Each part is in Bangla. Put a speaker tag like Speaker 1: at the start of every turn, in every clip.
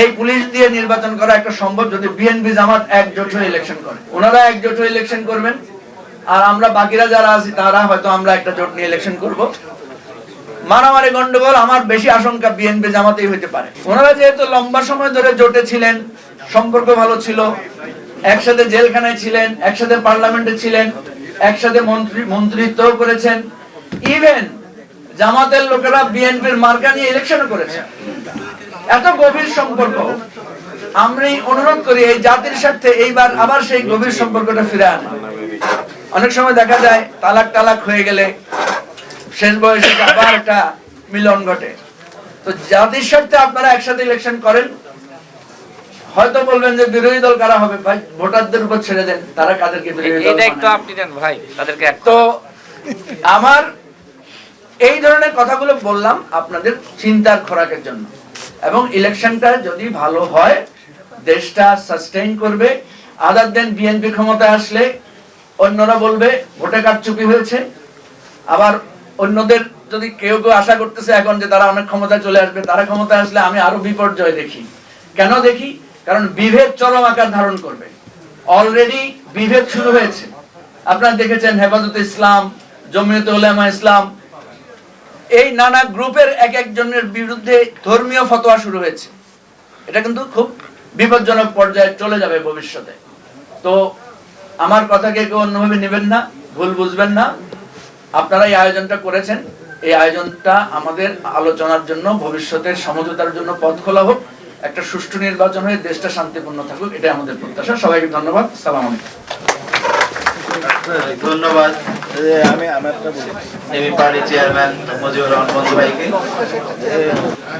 Speaker 1: এই পুলিশ দিয়ে নির্বাচন করা একটা সম্ভব যদি বিএনপি জামাত একজোট হয়ে ইলেকশন করে। ওনারা একজোট হয়ে ইলেকশন করবেন। আর আমরা বাকিরা যারা আছি, তারা হয়তো আমরা একটা জোট নিয়ে ইলেকশন করব। মারামারি গন্ডগোল আমার বেশি আশঙ্কা বিএনপি জামাতেই হইতে পারে। ওনারা যেহেতু লম্বা সময় ধরে জোটে ছিলেন, সম্পর্ক ভালো ছিল, একসাথে জেলখানায় ছিলেন, একসাথে পার্লামেন্টে ছিলেন, একসাথে মন্ত্রী মন্ত্রিত্ব করেছেন। ইভেন জামাতের লোকেরা বিএনপির মার্কা নিয়ে ইলেকশনও করেছেন এত গভীর সম্পর্ক। আমি অনুরোধ করি এই জাতির সাথে এইবার আবার সেই গভীর সম্পর্কটা ফিরে আনে। অনেক সময় দেখা যায় তালাক তালাক হয়ে গেলে শেষ বয়সে আবার একটা মিলন ঘটে। তো জাতির স্বার্থে আপনারা একসাথে ইলেকশন করেন। হয়তো বলবেন যে বিরোধী দল কারা হবে? ভাই ভোটারদের উপর ছেড়ে দেন তারা কাদেরকে বিরোধী দল
Speaker 2: একটু আপনি দেন ভাই তাদেরকে
Speaker 1: তো আমার এই ধরনের কথাগুলো বললাম আপনাদের চিন্তার খোরাকের জন্য। এবং ইলেকশনটা যদি ভালো হয়, দেশটা সাস্টেইন করবে। আদার দেন বিএনপি ক্ষমতায় আসলে, অন্যরা বলবে, ভোটে কারচুপি হয়েছে। আবার অন্যদের যদি কেউ কেউ আশা করতেছে এখন যে তারা অনেক ক্ষমতায় চলে আসবে, তারা ক্ষমতায় আসলে আমি আরও বিপর্যয় দেখি। কেন দেখি? কারণ বিভেদ চরম আকার ধারণ করবে। অলরেডি বিভেদ শুরু হয়েছে। আপনারা দেখেছেন হেফাজত ইসলাম, জমিয়ত উলামা ইসলাম এই নানা গ্রুপের এক একজনের বিরুদ্ধে ধর্মীয় ফতোয়া শুরু হয়েছে। এটা কিন্তু খুব বিপজ্জনক পর্যায়ে চলে যাবে ভবিষ্যতে। তো আমার কথাকে কেউ অন্যভাবে নেবেন না, ভুল বুঝবেন না। আপনারা এই আয়োজনটা করেছেন। এই আয়োজনটা আমাদের আলোচনার জন্য, ভবিষ্যতের সমঝোতার জন্য পথ খোলা হোক। একটা সুষ্ঠু নির্বাচন হয়ে দেশটা শান্তিপূর্ণ থাকুক, এটাই আমাদের প্রত্যাশা। সবাইকে ধন্যবাদ। সালাম আলাইকুম।
Speaker 3: ধন্যবাদ। পার্টি চেয়ারম্যান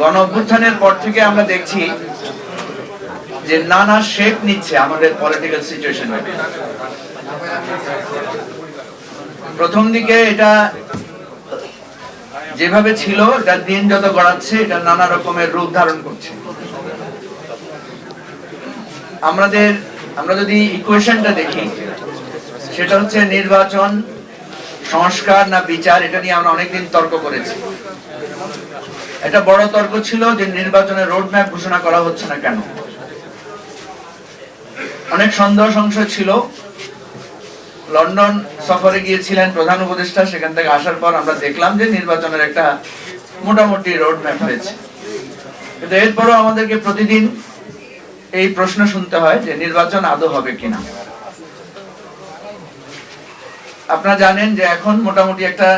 Speaker 1: গণ অভ্যুত্থানের পর থেকে আমরা দেখছি যে নানা শেপ নিচ্ছে আমাদের পলিটিক্যাল সিচুয়েশন প্রথম দিকে এটা যেভাবে ছিল, এটা দিন যত গড়াচ্ছে, এটা নানা রকমের রূপ ধারণ করছে। আমাদের, আমরা যদি ইকুয়েশনটা দেখি, সেটা হচ্ছে নির্বাচন সংস্কার না বিচার, এটা নিয়ে আমরা অনেকদিন তর্ক করেছি। একটা বড় তর্ক ছিল যে নির্বাচনের রোড ম্যাপ ঘোষণা করা হচ্ছে না কেন? অনেক সন্দেহ সংশয় ছিল। লন্ডন সফরে গিয়েছিলেন প্রধান উপদেষ্টা, সেখান থেকে আসার পর আমরা দেখলাম যে নির্বাচনের একটা মোটামুটি রোড ম্যাপ হয়েছে। কিন্তু এরপরও আমাদেরকে প্রতিদিন এই প্রশ্ন শুনতে হয় যে নির্বাচন আদৌ হবে কিনা। আপনারা জানেন যে এখন মোটামুটি একটা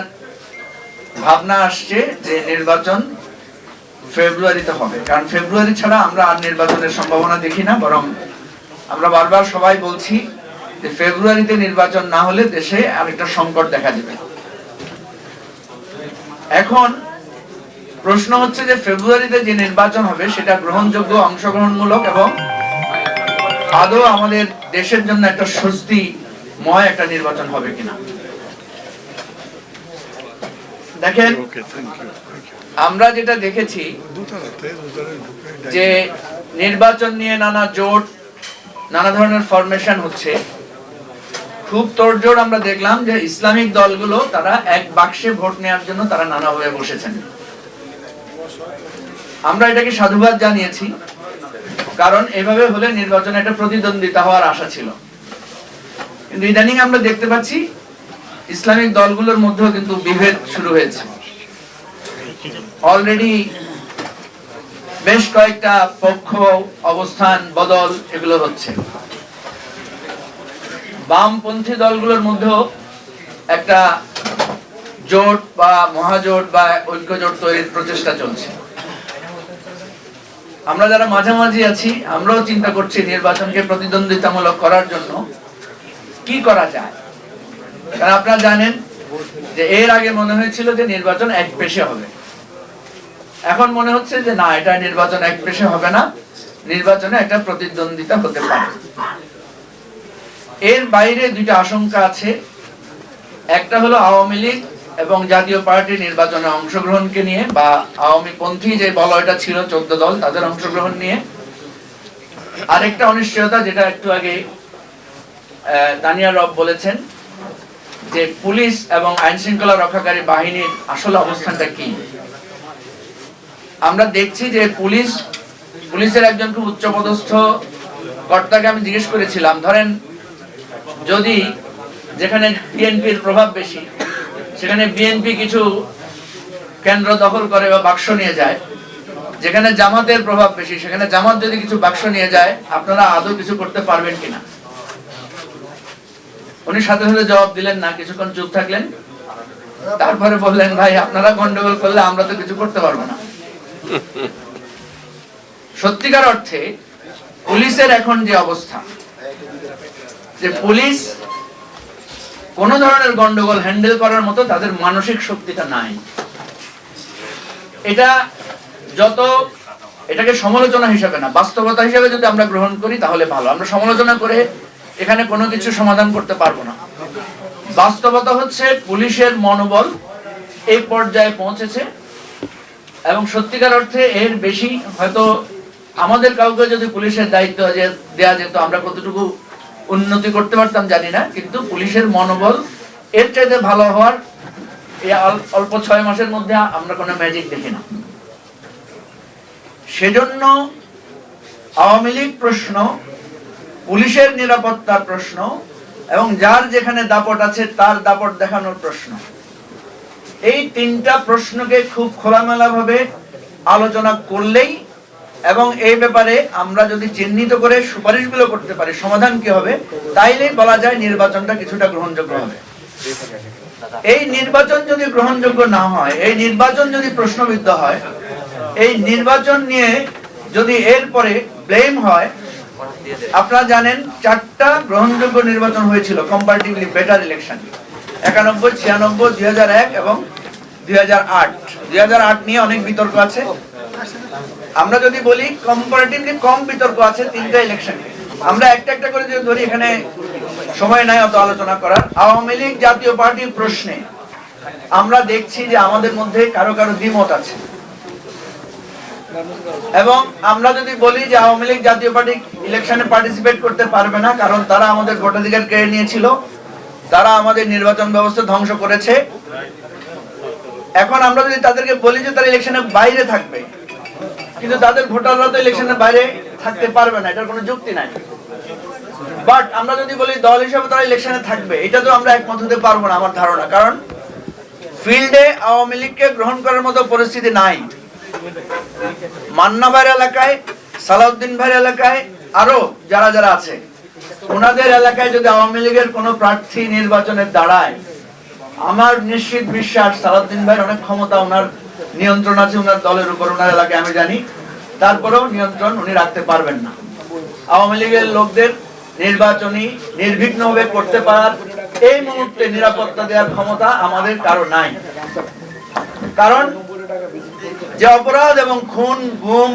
Speaker 1: ভাবনা আসছে যে নির্বাচন ফেব্রুয়ারিতে হবে। কারণ ফেব্রুয়ারি ছাড়া আমরা আর নির্বাচনের সম্ভাবনা দেখি না, বরং আমরা বারবার সবাই বলছি যে ফেব্রুয়ারিতে নির্বাচন না হলে দেশে আরেকটা সংকট দেখা যাবে এখন প্রশ্ন হচ্ছে যে ফেব্রুয়ারিতে যে নির্বাচন হবে, সেটা গ্রহণযোগ্য, অংশগ্রহণমূলক এবং আদৌ আমাদের দেশের জন্য একটা স্বস্তিময় একটা নির্বাচন হবে কিনা। দেখেন আমরা যেটা দেখেছি যে নির্বাচন নিয়ে নানা জোট নানা ধরনের ফরমেশন হচ্ছে। খুব তোড়জোড় আমরা দেখলাম যে ইসলামিক দলগুলো তারা এক বাক্সে ভোট নেওয়ার জন্য তারা নানাভাবে বসেছেন। আমরা এটাকে সাধুবাদ জানিয়েছি কারণ এভাবে হলে নির্বাচনে একটা প্রতিদ্বন্দ্বিতা হওয়ার আশা ছিল। কিন্তু ইদানিং আমরা দেখতে পাচ্ছি ইসলামিক দলগুলোর মধ্যেও কিন্তু বিভেদ শুরু হয়েছে। অলরেডি বেশ কয়েকটা পক্ষ অবস্থান, বদল এগুলো হচ্ছে। বামপন্থী দলগুলোর মধ্যেও একটা জোট বা মহাজোট বা ঐক্য জোট তৈরির প্রচেষ্টা চলছে। আমরা যারা মাঝামাঝি আছি, আমরাও চিন্তা করছি নির্বাচনকে প্রতিদ্বন্দ্বিতামূলক করার জন্য কি করা যায়? কারণ আপনারা জানেন যে এর আগে মনে হয়েছিল যে নির্বাচন এক পেশে হবে। এখন মনে হচ্ছে যে না, এটা নির্বাচন এক পেশে হবে না, নির্বাচনে একটা প্রতিদ্বন্দ্বিতা হতে পারে। এর বাইরে দুইটা আশঙ্কা আছে। একটা হলো আওয়ামী লীগ এবং জাতীয় পার্টি নির্বাচনে অংশগ্রহণকে নিয়ে বা আওয়ামী পন্থী যে বলয়টা ছিল, চোদ্দ দল, তাদের অংশগ্রহণ নিয়ে। আরেকটা অনিশ্চয়তা যেটা একটু আগে তানিয়া রব বলেছেন যে পুলিশ এবং আইন শৃঙ্খলা রক্ষাকারী বাহিনীর আসল অবস্থানটা কি? আমরা দেখছি যে পুলিশ, পুলিশের একজন খুব উচ্চপদস্থ কর্তাকে আমি জিজ্ঞেস করেছিলাম, ধরেন যদি যেখানে বিএনপির প্রভাব বেশি, সেখানে বিএনপি কিছু কেন্দ্র দখল করে বা বাক্স নিয়ে যায়, যেখানে জামাতের প্রভাব বেশি, সেখানে জামাত যদি কিছু বাক্স নিয়ে যায়, আপনারা আদৌ কিছু করতে পারবেন কিনা? উনি সাথে সাথে জবাব দিলেন, না, কিছুক্ষণ চুপ থাকলেন। তারপরে বললেন, ভাই, আপনারা গন্ডগোল করলে আমরা তো কিছু করতে পারব না। সত্যিকার অর্থে, পুলিশের এখন যে অবস্থা, যে পুলিশ কোন ধরনের গন্ডগোল হ্যান্ডেল করার মতো তাদের মানসিক শক্তিটা নাই। এটা যত, এটাকে সমালোচনা হিসাবে না, বাস্তবতা হিসাবে যদি আমরা গ্রহণ করি তাহলে ভালো। আমরা সমালোচনা করে এখানে কোনো কিছু সমাধান করতে পারব না। বাস্তবতা হচ্ছে পুলিশের মনোবল এই পর্যায়ে পৌঁছেছে এবং সত্যিকার অর্থে এর বেশি হয়তো আমাদের কাউকে যদি পুলিশের দায়িত্ব যে- দেয়া যেত, আমরা কতটুকু উন্নতি করতে পারতাম জানি না, কিন্তু পুলিশের মনোবল এর চাইতে ভালো হওয়ার অল্প ছয় মাসের মধ্যে আমরা কোনো ম্যাজিক দেখি না। সেজন্য আওয়ামী লীগ প্রশ্ন পুলিশের নিরাপত্তার প্রশ্ন এবং যার যেখানে দাপট আছে তার দাপট দেখানোর প্রশ্ন। এই তিনটা প্রশ্নকে খুব খোলামেলা ভাবে আলোচনা করলেই এবং এই ব্যাপারে আমরা যদি চিহ্নিত করে সুপারিশগুলো করতে পারি, সমাধান কি হবে, তাইলেই বলা যায় নির্বাচনটা কিছুটা গ্রহণযোগ্য হবে। এই নির্বাচন যদি গ্রহণযোগ্য না হয়, এই নির্বাচন যদি প্রশ্নবিদ্ধ হয়, এই নির্বাচন নিয়ে যদি এরপরে ব্লেম হয় আপনারা জানেন চারটা গ্রহণযোগ্য নির্বাচন হয়েছিল কম্পারেটিভলি বেটার ইলেকশন একানব্বই, ছিয়ানব্বই, দুই এবং দুই হাজার নিয়ে অনেক বিতর্ক আছে। আমরা যদি বলি কম্পারেটিভলি কম বিতর্ক আছে তিনটা ইলেকশন আমরা একটা একটা করে যদি ধরি, এখানে সময় নাই অত আলোচনা করার। আওয়ামী লীগ জাতীয় পার্টির প্রশ্নে আমরা দেখছি যে আমাদের মধ্যে কারও কারও দ্বিমত আছে। এবং আমরা যদি বলি যে আওয়ামী লীগ জাতীয় পার্টি ইলেকশনে পার্টিসিপেট করতে পারবে না, কারণ তারা আমাদের ভোটাধিকার কেড়ে নিয়েছিল, তারা আমাদের নির্বাচন ব্যবস্থা ধ্বংস করেছে। এখন আমরা যদি তাদেরকে বলি যে তারা ইলেকশনের বাইরে থাকবে, কিন্তু তাদের ভোটাররা তো ইলেকশনের বাইরে থাকতে পারবে না, এটার কোনো যুক্তি নাই। বাট আমরা যদি বলি দল হিসেবে তারা ইলেকশনে থাকবে, এটা তো আমরা একমত হতে পারব না, আমার ধারণা। কারণ ফিল্ডে আওয়ামী লীগকে গ্রহণ করার মতো পরিস্থিতি নাই। মান্না ভাইয়ের এলাকায় সালাউদ্দিন ভাইয়ের এলাকায়, আরও যারা যারা আছে, ওনাদের এলাকায় যদি আওয়ামী লীগের কোনো প্রার্থী নির্বাচনে দাঁড়ায়, আমার নিশ্চিত বিশ্বাস সালাউদ্দিন ভাইয়ের অনেক ক্ষমতা ওনার নিয়ন্ত্রণ আছে, ওনার দলের উপর, ওনার এলাকায় আমি জানি। তারপরেও নিয়ন্ত্রণ উনি রাখতে পারবেন না। আওয়ামী লীগের লোকদের নির্বাচনী নির্বিঘ্নভাবে করতে পারার এই মুহূর্তে নিরাপত্তা দেওয়ার ক্ষমতা আমাদের কারও নাই। কারণ যে অপরাধ এবং খুন গুম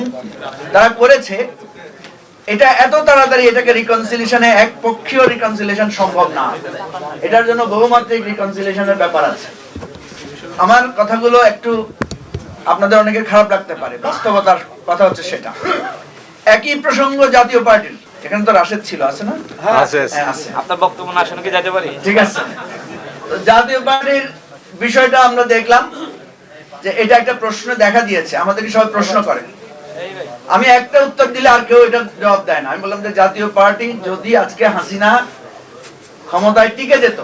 Speaker 1: তারা করেছে এটা এত তাড়াতাড়ি এটাকে রিকনসিলিয়েশনে এক পক্ষীয় রিকনসিলিয়েশন সম্ভব না। এটার জন্য বহুমাত্রিক রিকনসিলিয়েশনের ব্যাপার আছে। আমার কথাগুলো একটু আপনাদের অনেকের খারাপ লাগতে পারে বাস্তবতার কথা হচ্ছে সেটা। একই প্রসঙ্গ জাতীয় পার্টির এখানে তো রাশেদ ছিল আছে না। হ্যাঁ, আছে
Speaker 4: আপনার বক্তব্য না শুনে কি যেতে পারি?
Speaker 1: ঠিক আছে। জাতীয় পার্টির বিষয়টা আমরা দেখলাম। যে এটা একটা প্রশ্ন দেখা দিয়েছে আমাদেরকে সবাই প্রশ্ন করে। আমি একটা উত্তর দিলে আর কেউ এটা জবাব দেয় না। আমি বললাম যে জাতীয় পার্টি যদি আজকে হাসিনা ক্ষমতায় টিকে যেত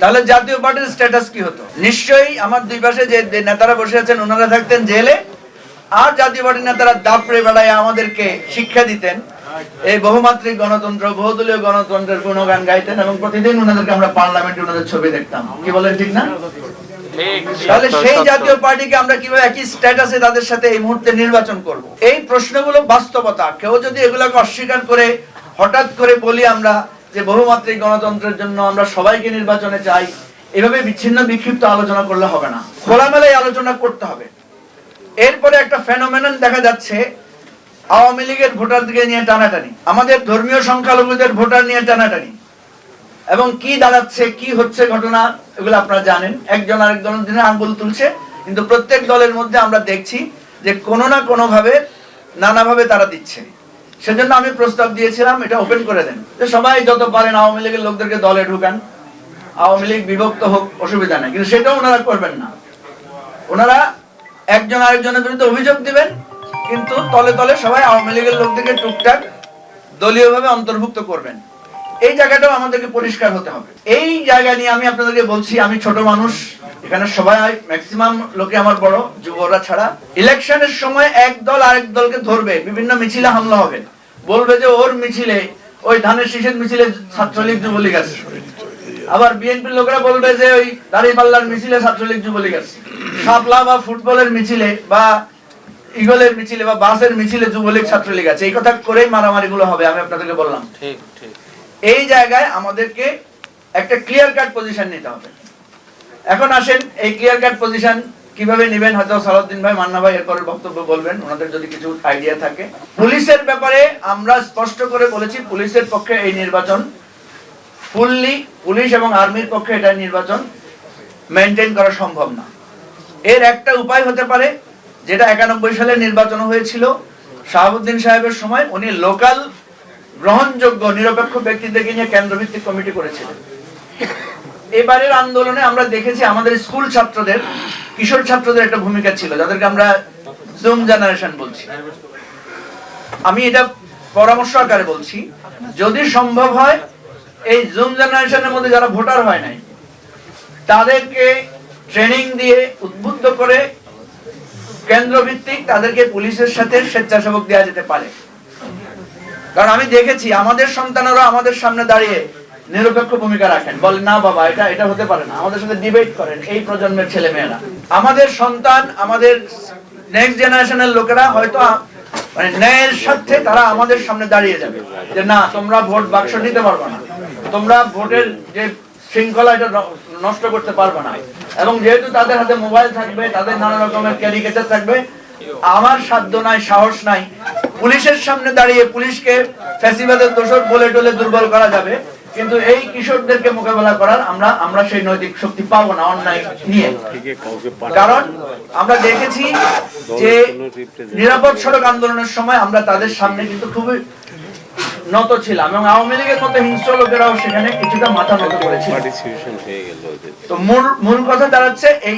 Speaker 1: তাহলে জাতীয় পার্টির স্ট্যাটাস কি হতো? নিশ্চয়ই আমার দুই পাশে যে নেতারা বসে আছেন ওনারা থাকতেন জেলে। আর জাতীয় পার্টির নেতারা দাপড়ে বেড়ায় আমাদেরকে শিক্ষা দিতেন। এই বহুমাত্রিক গণতন্ত্র বহুদলীয় গণতন্ত্রের গুণগান গাইতেন এবং প্রতিদিন ওনাদেরকে আমরা পার্লামেন্টে ওনাদের ছবি দেখতাম। কি বলেন ঠিক না? তাহলে সেই জাতীয় পার্টিকে আমরা কীভাবে একই স্ট্যাটাসে তাদের সাথে এই মুহূর্তে নির্বাচন করব? এই প্রশ্নগুলো বাস্তবতা। কেউ যদি এগুলোকে অস্বীকার করে হঠাৎ করে বলি আমরা যে বহুমাত্রিক গণতন্ত্রের জন্য আমরা সবাইকে নির্বাচনে চাই এভাবে বিচ্ছিন্ন বিক্ষিপ্ত আলোচনা করলে হবে না। খোলামেলাই আলোচনা করতে হবে। এরপরে একটা ফেনোমেনন দেখা যাচ্ছে আওয়ামী লীগের ভোটারদেরকে নিয়ে টানাটানি। আমাদের ধর্মীয় সংখ্যালঘুদের ভোটার নিয়ে টানাটানি। এবং কি দাঁড়াচ্ছে, কি হচ্ছে ঘটনা, এগুলো আপনারা জানেন। একজন আরেকজনের দিনে আঙ্গুল তুলছে, কিন্তু প্রত্যেক দলের মধ্যে আমরা দেখছি যে কোনো না কোনোভাবে নানাভাবে তারা দিচ্ছে। সেজন্য আমি প্রস্তাব দিয়েছিলাম, এটা ওপেন করে দেন। যে সবাই যত পারেন আওয়ামী লীগের লোকদেরকে দলে ঢুকান। আওয়ামী লীগ বিভক্ত হোক, অসুবিধা নেই। কিন্তু সেটাও ওনারা করবেন না। ওনারা একজন আরেকজনের বিরুদ্ধে অভিযোগ দিবেন, কিন্তু তলে তলে সবাই আওয়ামী লীগের লোকদেরকে টুকটাক দলীয়ভাবে অন্তর্ভুক্ত করবেন। এই জায়গাটাও আমাদেরকে পরিষ্কার হতে হবে। এই জায়গা নিয়ে আমি আপনাদেরকে বলছি, আমি ছোট মানুষ, এখানে সবাই ম্যাক্সিমাম লোকে আমার বড় যুবরা ছাড়া। ইলেকশনের সময় এক দল আরেক দলকে ধরবে, বিভিন্ন মিছিলে হামলা হবে। বলবে যে ওর মিছিলে, ওই ধানের শীষের মিছিলে ছাত্রলীগ যুবলীগ আছে। আবার বিএনপির লোকেরা বলবে যে ওই দাঁড়িপাল্লার মিছিলে ছাত্রলীগ যুবলীগ আছে। শাপলা বা ফুটবলের মিছিলে বা ইগলের মিছিলে বা বাসের মিছিলে যুবলীগ ছাত্রলীগ আছে। এই কথা করেই মারামারি গুলো হবে, আমি আপনাদেরকে বললাম।
Speaker 4: ঠিক ঠিক।
Speaker 1: এই জায়গায় আমাদেরকে একটা ক্লিয়ার কাট পজিশন নিতে হবে। এখন আসেন, এই ক্লিয়ার কাট পজিশন কীভাবে নেবেন? হয়তো সালাউদ্দিন ভাই, মান্না ভাই এরপরে বক্তব্য বলবেন, ওনাদের যদি কিছু আইডিয়া থাকে। পুলিশের ব্যাপারে আমরা স্পষ্ট করে বলেছি, পুলিশের পক্ষে এই নির্বাচন ফুললি পুলিশ এবং আর্মির পক্ষে এটা নির্বাচন মেনটেন করা সম্ভব না। এর একটা উপায় হতে পারে, যেটা একানব্বই সালে নির্বাচন হয়েছিল, শাহাবুদ্দিন সাহেবের সময় উনি লোকাল গ্রহণযোগ্য, নিরপেক্ষ ব্যক্তিদেরকে নিয়ে কেন্দ্রভিত্তিক কমিটি করেছিলেন। এবারের আন্দোলনে আমরা দেখেছি আমাদের স্কুল ছাত্রদের, কিশোর ছাত্রদের একটা ভূমিকা ছিল, যাদেরকে আমরা জুম জেনারেশন বলছি। আমি এটা পরামর্শ আকারে বলছি, যদি সম্ভব হয়, এই জুম জেনারেশনের মধ্যে যারা ভোটার হয় নাই, তাদেরকে ট্রেনিং দিয়ে উদ্বুদ্ধ করে কেন্দ্রভিত্তিক তাদেরকে পুলিশের সাথে স্বেচ্ছাসেবক দেওয়া যেতে পারে। কারণ আমি দেখেছি, আমাদের সন্তানেরা আমাদের সামনে দাঁড়িয়ে নিরপেক্ষ ভূমিকা রাখেন। বলে না বাবা, এটা এটা হতে পারে না। আমাদের সাথে ডিবেট করেন এই প্রজন্মের ছেলে মেয়েরা আমাদের সন্তান, আমাদের নেক্সট জেনারেশনের লোকেরা হয়তো মানে ন্যায়ের সাথে তারা আমাদের সামনে দাঁড়িয়ে যাবে। যে না, তোমরা ভোট বাক্স নিতে পারবে না। তোমরা ভোটের যে শৃঙ্খলা, এটা নষ্ট করতে পারবে না। এবং যেহেতু তাদের হাতে মোবাইল থাকবে, তাদের নানা রকমের ক্যারিকেচার থাকবে আমার সাধ্য নাই সাহস নাই। পুলিশের সামনে দাঁড়িয়ে পুলিশকে ফ্যাসিবাদের দোষর বলে টলে দুর্বল করা যাবে। কিন্তু এই কিশোরদেরকে মোকাবেলা করার আমরা আমরা সেই নৈতিক শক্তি পাবো না অন্যায় নিয়ে। কারণ আমরা দেখেছি যে নিরাপদ সড়ক আন্দোলনের সময় আমরা তাদের সামনে কিন্তু খুবই নত ছিলাম এবং আওয়ামী লীগের মতো হিংস্র লোকেরাও সেখানে কিছুটা মাথা নত করেছিল। তো মূল মূল কথা দাঁড়াচ্ছে এই